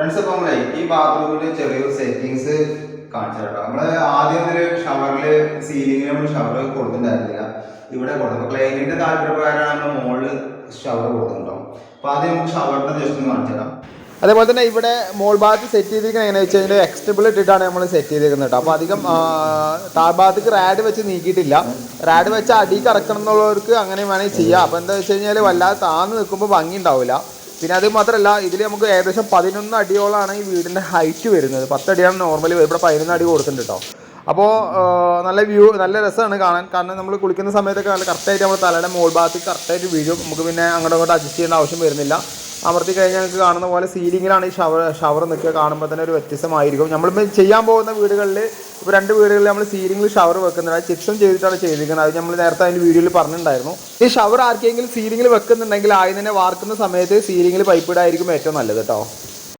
Friends ഇപ്പൊ നമ്മളെ ഈ ബാത്റൂമിൽ ചെറിയ സെറ്റിങ്സ് കാണിച്ചു കേട്ടോ നമ്മൾ ആദ്യം ഒരു ഷവറിൽ സീലിംഗിൽ നമ്മൾ ഷവർ കൊടുത്തിട്ടുണ്ടായിരുന്നില്ല. ഇവിടെ കൊടുത്തു. ക്ലൈന്റിന്റെ താല്പര്യപ്രകാരമാണ് നമ്മൾ മുകളിൽ ഷവർ കൊടുത്തിട്ടുണ്ടോ അപ്പൊ ആദ്യം നമുക്ക് ഷവറിന്റെ ജസ്റ്റ് ഒന്ന് കാണിച്ചു തരാം. അതേപോലെ തന്നെ ഇവിടെ മോൾ ഭാഗത്ത് സെറ്റ് ചെയ്തിരിക്കുന്നത് എങ്ങനെ വെച്ച് കഴിഞ്ഞാൽ എക്സ്റ്റബിൾ ഇട്ടിട്ടാണ് നമ്മൾ സെറ്റ് ചെയ്തിരിക്കുന്നത് കേട്ടോ. അപ്പോൾ അധികം താഴ്ഭാഗത്തേക്ക് റാഡ് വെച്ച് നീക്കിയിട്ടില്ല. റാഡ് വെച്ച് അടി ഇറക്കണം എന്നുള്ളവർക്ക് അങ്ങനെ വേണമെങ്കിൽ ചെയ്യാം. അപ്പോൾ എന്താ വെച്ച് കഴിഞ്ഞാൽ വല്ലാതെ താന്ന് നിൽക്കുമ്പോൾ ഭംഗി ഉണ്ടാവില്ല പിന്നെ അത് മാത്രമല്ല ഇതിൽ നമുക്ക് ഏകദേശം പതിനൊന്ന് അടിയോളാണ് ഈ വീടിന്റെ ഹൈറ്റ് വരുന്നത്. പത്തടിയാണ് നോർമലി ഇവിടെ പതിനൊന്ന് അടി കൊടുത്തിട്ടുണ്ട് കേട്ടോ അപ്പോൾ നല്ല വ്യൂ നല്ല രസമാണ് കാണാൻ. കാരണം നമ്മൾ കുളിക്കുന്ന സമയത്തൊക്കെ നല്ല കറക്റ്റായിട്ട് നമ്മൾ തലയുടെ മോൾ ഭാഗത്ത് കറക്റ്റായിട്ട് വീഴും. നമുക്ക് പിന്നെ അങ്ങോട്ടും ഇങ്ങോട്ടും അഡ്ജസ്റ്റ് ചെയ്യേണ്ട ആവശ്യം വരുന്നില്ല. അമർത്തി കഴിഞ്ഞാൽ നിങ്ങൾക്ക് കാണുന്ന പോലെ സീലിങ്ങിലാണ് ഈ ഷവർ ഷവർ നിൽക്കുക. കാണുമ്പോൾ തന്നെ ഒരു വ്യത്യസ്തമായിരിക്കും. നമ്മളിപ്പോൾ ചെയ്യാൻ പോകുന്ന വീടുകളിൽ ഇപ്പോൾ രണ്ട് വീടുകളിൽ നമ്മൾ സീലിംഗിൽ ഷവർ വെക്കുന്നുണ്ട്. ചിപ്സും ചെയ്തിട്ടാണ് ചെയ്തിരിക്കുന്നത്. അത് നമ്മൾ നേരത്തെ അതിന്റെ വീഡിയോയിൽ പറഞ്ഞിട്ടുണ്ടായിരുന്നു. ഈ ഷവർ ആർക്കെങ്കിലും സീലിംഗിൽ വെക്കുന്നുണ്ടെങ്കിൽ ആദ്യം തന്നെ വാർക്കുന്ന സമയത്ത് സീലിംഗിൽ പൈപ്പ് ഇടായിരിക്കും ഏറ്റവും നല്ലത് കേട്ടോ.